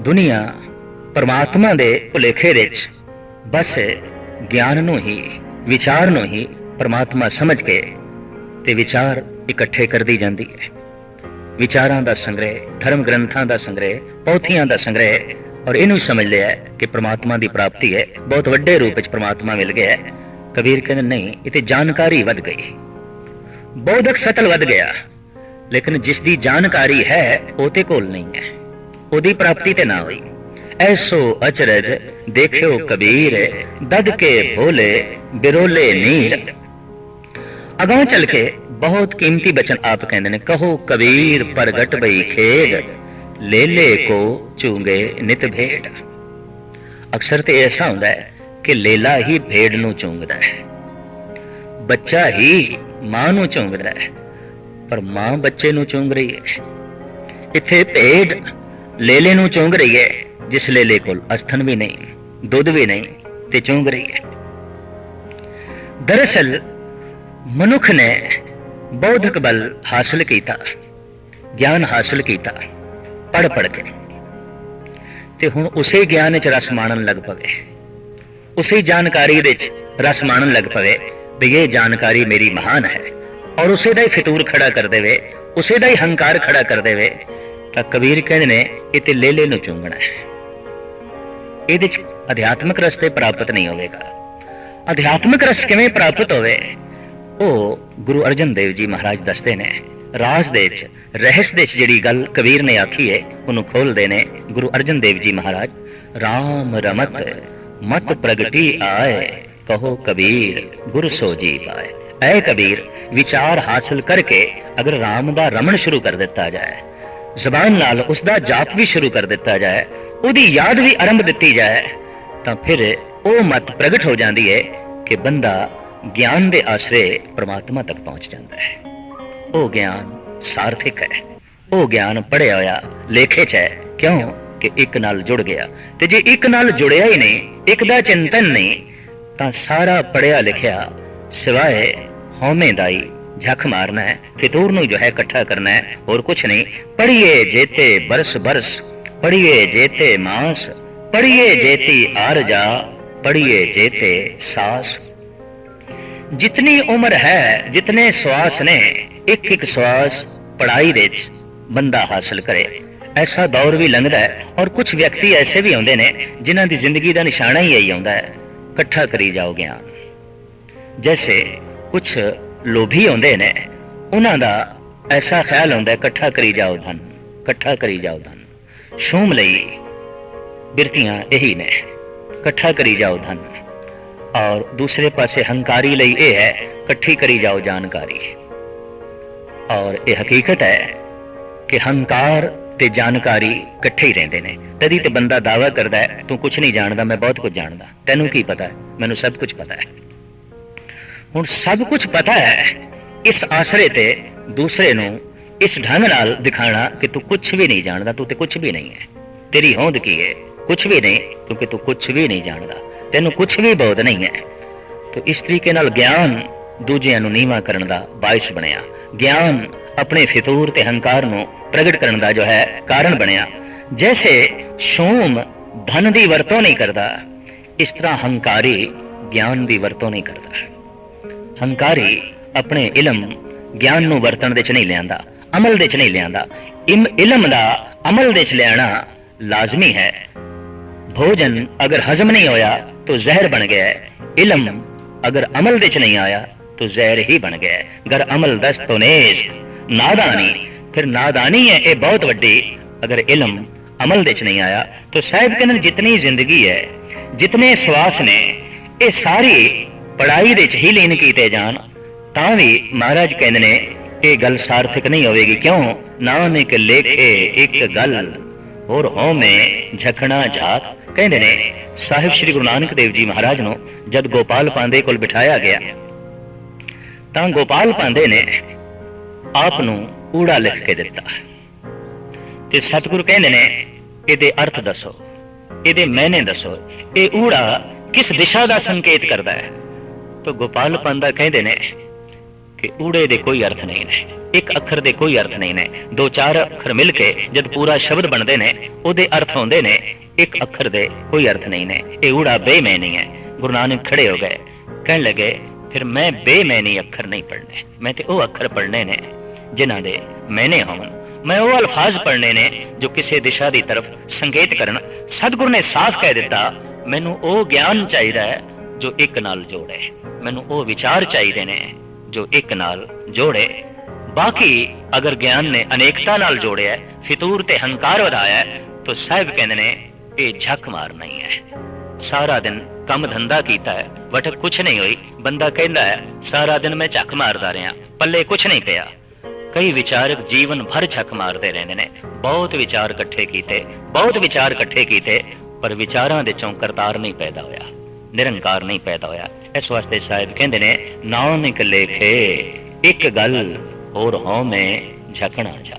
ਦੁਨੀਆ ਪਰਮਾਤਮਾ ਦੇ ਭੁਲੇਖੇ ਵਿੱਚ ਬਸ ਗਿਆਨ ਨੂੰ ਹੀ, ਵਿਚਾਰ ਨੂੰ ਹੀ ਪਰਮਾਤਮਾ ਸਮਝ ਕੇ ਤੇ ਵਿਚਾਰ ਇਕੱਠੇ ਕਰਦੀ ਜਾਂਦੀ ਹੈ। ਵਿਚਾਰਾਂ ਦਾ ਸੰਗ੍ਰਹਿ, ਧਰਮ ਗ੍ਰੰਥਾਂ ਦਾ ਸੰਗ੍ਰਹਿ, ਪੌਥੀਆਂ ਦਾ ਸੰਗ੍ਰਹਿ ਔਰ ਇਹਨੂੰ ਸਮਝ ਲਿਆ ਕਿ ਪ੍ਰਮਾਤਮਾ ਦੀ ਪ੍ਰਾਪਤੀ ਹੈ। ਬਹੁਤ ਵੱਡੇ ਰੂਪ ਵਿੱਚ ਪ੍ਰਮਾਤਮਾ ਮਿਲ ਗਿਆ ਕਬੀਰ ਕਹਿੰਦੇ, ਨਹੀਂ, ਇਹ ਤੇ ਜਾਣਕਾਰੀ ਵੱਧ ਗਈ। ਬੌਧਕ ਸਤਲ ਵੱਧ ਗਿਆ, ਲੇਕਿਨ ਜਿਸ ਦੀ ਜਾਣਕਾਰੀ ਹੈ, ਉਹ ਤੇ ਕੋਲ ਨਹੀਂ ਹੈ। ਉਹਦੀ ਪ੍ਰਾਪਤੀ ਤੇ ਨਾ ਹੋਈ। ਐਸੋ ਅਚਰਜ ਦੇਖਿਓ ਕਬੀਰ, ਦਦ ਕੇ ਭੋਲੇ, ਬਿਰੋਲੇ ਨੀਰ ਅਗਾਂ ਚੱਲ ਕੇ ਬਹੁਤ ਕੀਮਤੀ ਬਚਨ ਆਪ ਕਹਿੰਦੇ ਨੇ, ਕਹੋ ਕਬੀਰ ਪ੍ਰਗਟ ਬਈ ਖੇਡ, ਲੇਲੇ ਕੋ ਚੂੰਗੇ ਨਿਤ ਭੇਡ ਅਕਸਰ ਤੇ ਐਸਾ ਹੁੰਦਾ ਹੈ ਕਿ ਲੇਲਾ ਹੀ ਭੇਡ ਨੂੰ ਚੁੰਗਦਾ ਹੈ। ਬੱਚਾ ਹੀ ਮਾਂ ਨੂੰ ਚੁੰਗਦਾ ਹੈ, ਪਰ ਮਾਂ ਬੱਚੇ ਨੂੰ ਚੁੰਗ ਰਹੀ ਹੈ। ਇੱਥੇ ਭੇਡ ਲੇਲੇ ਨੂੰ ਚੁੰਗ ਰਹੀ ਹੈ, ਜਿਸ ਲੇਲੇ ਕੋਲ ਅਸਥਨ ਵੀ ਨਹੀਂ, ਦੁੱਧ ਵੀ ਨਹੀਂ ਤੇ ਚੁੰਗ ਰਹੀ ਹੈ। ਦਰਅਸਲ, ਮਨੁੱਖ ਨੇ ਬੌਧਿਕ ਬਲ ਹਾਸਲ ਕੀਤਾ, ਗਿਆਨ ਹਾਸਲ ਕੀਤਾ ਪੜ ਪੜ ਕੇ। ਤੇ ਹੁਣ ਉਸੇ ਗਿਆਨ ਵਿੱਚ ਰਸ ਮਾਣਨ ਲੱਗ ਪਵੇ। ਉਸੇ ਜਾਣਕਾਰੀ ਵਿੱਚ ਰਸ ਮਾਣਨ ਲੱਗ ਪਵੇ ਵੀ ਇਹ ਜਾਣਕਾਰੀ ਮੇਰੀ ਮਹਾਨ ਹੈ। ਔਰ ਉਸੇ ਦਾ ਹੀ ਫਿਤੂਰ ਖੜਾ ਕਰ ਦੇਵੇ, ਉਸੇ ਦਾ ਹੀ ਹੰਕਾਰ ਖੜਾ ਕਰ ਦੇਵੇ ਤਾਂ ਕਬੀਰ ਕਹਿੰਦੇ ਨੇ, ਇਹ ਤੇ ਲੇਲੇ ਨੂੰ ਚੁੰਗਣਾ ਹੈ। ਇਹਦੇ ਚ ਅਧਿਆਤਮਿਕ ਰਸਤੇ ਪ੍ਰਾਪਤ ਨਹੀਂ ਹੋਵੇਗਾ। ਅਧਿਆਤਮਿਕ ਰਸ ਕਿਵੇਂ ਪ੍ਰਾਪਤ ਹੋਵੇ? ਉਹ ਗੁਰੂ ਅਰਜਨ ਦੇਵ ਜੀ ਮਹਾਰਾਜ ਦੱਸਦੇ ਨੇ ਰਾਜ ਦੇ ਵਿੱਚ, ਰਹਿਸ ਦੇ ਵਿੱਚ ਜਿਹੜੀ ਗੱਲ ਕਬੀਰ ਨੇ ਆਖੀ ਹੈ ਉਹਨੂੰ ਖੋਲਦੇ ਨੇ ਗੁਰੂ ਅਰਜਨ ਦੇਵ ਜੀ ਮਹਾਰਾਜ RAM ਰਮਤ, ਮਤ ਪ੍ਰਗਟੀ ਆਏ, ਕਹੋ ਕਬੀਰ, ਗੁਰ ਸੋ ਜੀ ਪਾਏ ਐ ਕਬੀਰ ਵਿਚਾਰ ਹਾਸਲ ਕਰਕੇ ਅਗਰ RAM ਦਾ ਰਮਣ ਸ਼ੁਰੂ ਕਰ ਦਿੱਤਾ ਜਾਏ ਜ਼ਬਾਨ ਨਾਲ ਉਸ ਦਾ ਜਾਪ ਵੀ ਸ਼ੁਰੂ ਕਰ ਦਿੱਤਾ ਜਾਏ, ਉਹਦੀ ਯਾਦ ਵੀ ਆਰੰਭ ਦਿੱਤੀ ਜਾਏ, ਤਾਂ ਫਿਰ ਉਹ ਮਤ ਪ੍ਰਗਟ ਹੋ ਜਾਂਦੀ ਹੈ ਕਿ ਬੰਦਾ ਗਿਆਨ ਦੇ ਆਸਰੇ ਪ੍ਰਮਾਤਮਾ ਤੱਕ ਪਹੁੰਚ ਜਾਂਦਾ ਹੈ। ਉਹ ਗਿਆਨ ਸਾਰਥਿਕ ਹੈ। ਉਹ ਗਿਆਨ ਪੜਿਆ ਹੋਇਆ, ਲੇਖੇ 'ਚ ਹੈ। ਕਿਉਂ? ਕਿ ਇੱਕ ਨਾਲ ਜੁੜ ਗਿਆ। ਤੇ ਜੇ ਇੱਕ ਨਾਲ ਜੁੜਿਆ ਹੀ ਨਹੀਂ, ਇੱਕ ਦਾ ਚਿੰਤਨ ਨਹੀਂ, ਤਾਂ ਸਾਰਾ ਪੜਿਆ ਲਿਖਿਆ ਸਿਵਾਏ ਹਉਮੈ ਦਾ ਹੀ ਝੱਖ ਮਾਰਨਾ ਹੈ ਫਿਤੂਰ ਨੂੰ ਜੋ ਹੈ ਇਕੱਠਾ ਕਰਨਾ ਹੈ ਹੋਰ ਕੁਝ ਨਹੀਂ ਪੜੀਏ ਜੇਤੇ ਬਰਸ ਬਰਸ ਪੜੀਏ ਜੇਤੇ ਮਾਸ ਪੜੀਏ ਜੇਤੀ ਆਰਜਾ ਪੜੀਏ ਜੇਤੇ ਸਾਸ ਜਿਤਨੀ ਉਮਰ ਹੈ ਜਿਤਨੇ ਸਵਾਸ ਨੇ ਇੱਕ ਇੱਕ ਸਵਾਸ ਪੜਾਈ ਦੇ ਵਿੱਚ ਬੰਦਾ ਹਾਸਲ ਕਰੇ ਐਸਾ ਦੌਰ ਵੀ ਲੰਘਦਾ ਹੈ ਔਰ ਕੁਝ ਵਿਅਕਤੀ ਐਸੇ ਵੀ ਆਉਂਦੇ ਨੇ ਜਿਨ੍ਹਾਂ ਦੀ ਜ਼ਿੰਦਗੀ ਦਾ ਨਿਸ਼ਾਨਾ ਹੀ ਇਹੀ ਆਉਂਦਾ ਹੈ ਇਕੱਠਾ ਕਰੀ ਜਾਓ ਗਿਆਨ ਜੈਸੇ ਕੁਝ ਲੋਭੀ ਆਉਂਦੇ ਨੇ, ਉਹਨਾਂ ਦਾ ਐਸਾ ਖਿਆਲ ਆਉਂਦਾ ਇਕੱਠਾ ਕਰੀ ਜਾਓ ਧਨ, ਇਕੱਠਾ ਕਰੀ ਜਾਓ ਧਨ। ਸ਼ੂਮ ਲਈ ਬਿਰਤੀਆਂ ਇਹੀ ਨੇ, ਇਕੱਠਾ ਕਰੀ ਜਾਓ ਧਨ। ਔਰ ਦੂਸਰੇ ਪਾਸੇ ਹੰਕਾਰੀ ਲਈ ਇਹ ਹੈ, ਇਕੱਠੀ ਕਰੀ ਜਾਓ ਜਾਣਕਾਰੀ। ਔਰ ਇਹ ਹਕੀਕਤ ਹੈ ਕਿ ਹੰਕਾਰ ਤੇ ਜਾਣਕਾਰੀ ਇਕੱਠੇ ਹੀ ਰਹਿੰਦੇ ਨੇ। ਤਦੀ ਤੇ ਬੰਦਾ ਦਾਵਾ ਕਰਦਾ ਹੈ, ਤੂੰ ਕੁਝ ਨਹੀਂ ਜਾਣਦਾ, ਮੈਂ ਬਹੁਤ ਕੁਝ ਜਾਣਦਾ। ਤੈਨੂੰ ਕੀ ਪਤਾ? ਮੈਨੂੰ ਸਭ ਕੁਝ ਪਤਾ ਹੈ। ਹੁਣ ਸਭ ਕੁਝ ਪਤਾ ਹੈ। ਇਸ ਆਸਰੇ ਤੇ ਦੂਸਰੇ ਨੂੰ ਇਸ ਢੰਗ ਨਾਲ ਦਿਖਾਣਾ ਕਿ ਤੂੰ ਕੁਝ ਵੀ ਨਹੀਂ ਜਾਣਦਾ, ਤੂੰ ਤੇ ਕੁਝ ਵੀ ਨਹੀਂ ਹੈ। ਤੇਰੀ ਹੋਂਦ ਕੀ ਹੈ? ਕੁਝ ਵੀ ਨਹੀਂ, ਕਿਉਂਕਿ ਤੂੰ ਕੁਝ ਵੀ ਨਹੀਂ ਜਾਣਦਾ। ਤੈਨੂੰ ਕੁਝ ਵੀ ਬਹੁਤ ਨਹੀਂ ਹੈ। ਤੋ ਇਸ ਤਰੀਕੇ ਨਾਲ ਗਿਆਨ ਦੂਜਿਆਂ ਨੂੰ ਨੀਵਾ ਕਰਨ ਦਾ ਬਾਇਸ ਬਣਿਆ। ਗਿਆਨ ਆਪਣੇ ਫਿਤੂਰ ਤੇ ਹੰਕਾਰ ਨੂੰ ਪ੍ਰਗਟ ਕਰਨ ਦਾ ਜੋ ਹੈ, ਕਾਰਨ ਬਣਿਆ। ਜੈਸੇ ਸ਼ੋਮ ਧਨ ਦੀ ਵਰਤੋਂ ਨਹੀਂ ਕਰਦਾ, ਇਸ ਤਰ੍ਹਾਂ ਹੰਕਾਰੀ ਗਿਆਨ ਦੀ ਵਰਤੋਂ ਨਹੀਂ ਕਰਦਾ। ਹੰਕਾਰੀ ਆਪਣੇ ਇਲਮ ਗਿਆਨ ਨੂੰ ਵਰਤਣ ਦੇ ਚ ਨਹੀਂ ਲਿਆਂਦਾ ਅਮਲ ਦੇ ਚ ਨਹੀਂ ਲਿਆਂਦਾ ਇਮ ਇਲਮ ਦਾ ਅਮਲ ਦੇ ਚ ਲਿਆਣਾ ਲਾਜ਼ਮੀ ਹੈ ਭੋਜਨ ਅਗਰ ਹਜ਼ਮ ਨਹੀਂ ਹੋਇਆ तो जहर बन गया है इल्म अगर अमल दिच नहीं आया तो जहर ही बन गया है अगर अमल दस तो नेस नादानी फिर नादानी है ये बहुत वड्डी अगर इल्म अमल दिच नहीं आया तो साहिब कहने जितनी जिंदगी है जितने सवास ने ये सारी ਪੜਾਈ ਦੇ ਚ ਹੀ ਲੀਨ ਕੀਤੇ ਜਾਣ, ਤਾਂ ਵੀ ਮਹਾਰਾਜ ਕਹਿੰਦੇ ਨੇ, ਇਹ ਗੱਲ ਸਾਰਥਕ ਨਹੀਂ ਹੋਵੇਗੀ। ਕਿਉਂ? ਨਾਨਕ ਲੇਖੇ ਇੱਕ ਗੱਲ, ਹੋਰ ਹੋਮੇ ਝਖਣਾ ਝਾਕ ਕਹਿੰਦੇ ਨੇ, ਸਾਹਿਬ ਸ੍ਰੀ ਗੁਰੂ ਨਾਨਕ ਦੇਵ ਜੀ ਮਹਾਰਾਜ ਨੂੰ ਜਦ ਗੋਪਾਲ ਪਾਂਦੇ ਕੋਲ ਬਿਠਾਇਆ ਗਿਆ, ਤਾਂ ਗੋਪਾਲ ਪਾਂਡੇ ਨੇ ਆਪ ਨੂੰ ਊੜਾ ਲਿਖ ਕੇ ਦਿੱਤਾ। ਤੇ ਸਤਿਗੁਰੂ ਕਹਿੰਦੇ ਨੇ, ਇਹਦੇ ਅਰਥ ਦੱਸੋ, ਇਹਦੇ ਮੈਨੇ ਦੱਸੋ, ਇਹ ਊੜਾ ਕਿਸ ਦਿਸ਼ਾ ਦਾ ਸੰਕੇਤ ਕਰਦਾ ਹੈ? ਤਾਂ ਗੋਪਾਲ ਪੰਦਾ ਕਹਿੰਦੇ ਨੇ ਕਿ ਊੜੇ ਦੇ ਕੋਈ ਅਰਥ ਨਹੀਂ ਨੇ, ਇੱਕ ਅੱਖਰ ਦੇ ਕੋਈ ਅਰਥ ਨਹੀਂ ਨੇ, ਦੋ ਚਾਰ ਅੱਖਰ ਮਿਲ ਕੇ ਜਦ ਪੂਰਾ ਸ਼ਬਦ ਬਣਦੇ ਨੇ, ਉਹਦੇ ਅਰਥ ਹੁੰਦੇ ਨੇ, ਇੱਕ ਅੱਖਰ ਦੇ ਕੋਈ ਅਰਥ ਨਹੀਂ ਨੇ, ਇਹ ਊੜਾ ਬੇਮੈਨੀ ਹੈ, ਗੁਰੂ ਨਾਨਕ ਖੜੇ ਹੋ ਗਏ, ਕਹਿਣ ਲੱਗੇ, ਫਿਰ ਮੈਂ ਬੇਮੈਨੀ ਅੱਖਰ ਨਹੀਂ ਪੜ੍ਹਨੇ, ਮੈਂ ਤੇ ਉਹ ਅੱਖਰ ਪੜ੍ਹਨੇ ਨੇ, ਜਿਨ੍ਹਾਂ ਦੇ ਮੈਨੇ ਹੋਣ ਮੈਂ ਉਹ ਅਲਫਾਜ਼ ਪੜ੍ਹਨੇ ਨੇ, ਜੋ ਕਿਸੇ ਦਿਸ਼ਾ ਦੀ ਤਰਫ ਸੰਕੇਤ ਕਰਨ, ਸਤਿਗੁਰ ਨੇ ਸਾਫ਼ ਕਹਿ ਦਿੱਤਾ, ਮੈਨੂੰ ਉਹ ਗਿਆਨ ਚਾਹੀਦਾ ਹੈ, ਜੋ ਇੱਕ ਨਾਲ ਜੋੜੇ। ਮੈਨੂੰ ਉਹ ਵਿਚਾਰ ਚਾਹੀਦੇ ਨੇ ਜੋ ਇੱਕ ਨਾਲ ਜੋੜੇ। ਬਾਕੀ ਅਗਰ ਗਿਆਨ ਨੇ ਅਨੇਕਤਾ ਨਾਲ ਜੋੜਿਆ ਫਿਤੂਰ ਤੇ ਹੰਕਾਰ ਵਧਾਇਆ ਹੈ, ਤਾਂ ਸਾਹਿਬ ਕਹਿੰਦੇ ਨੇ ਇਹ ਝੱਕ ਮਾਰ ਨਹੀਂ ਹੈ। ਸਾਰਾ ਦਿਨ ਕੰਮ ਧੰਦਾ ਕੀਤਾ ਹੈ ਵਟਕ ਕੁਛ ਨਹੀਂ ਹੋਈ। ਬੰਦਾ ਕਹਿੰਦਾ ਹੈ ਸਾਰਾ ਦਿਨ ਮੈਂ ਝੱਕ ਮਾਰਦਾ ਰਿਹਾ ਪੱਲੇ ਕੁਛ ਨਹੀਂ ਪਿਆ। ਕਈ ਵਿਚਾਰਕ ਜੀਵਨ ਭਰ ਝੱਕ ਮਾਰਦੇ ਰਹਿੰਦੇ ਨੇ। ਬਹੁਤ ਵਿਚਾਰ ਇਕੱਠੇ ਕੀਤੇ ਬਹੁਤ ਵਿਚਾਰ ਇਕੱਠੇ ਕੀਤੇ ਪਰ ਵਿਚਾਰਾਂ ਦੇ ਚੋਂ ਕਰਤਾਰ ਨਹੀਂ ਪੈਦਾ ਹੋਇਆ। ਨਿਰੰਕਾਰ ਨਹੀਂ ਪੈਦਾ ਹੋਇਆ। ਇਸ ਵਾਸਤੇ ਸਾਹਿਬ ਕਹਿੰਦੇ ਨੇ, ਨਾਨਕ ਲੇਖੇ ਇੱਕ ਗੱਲ ਹੋਰ ਹਉ ਮੈਂ ਝਕਣਾ ਜਾ।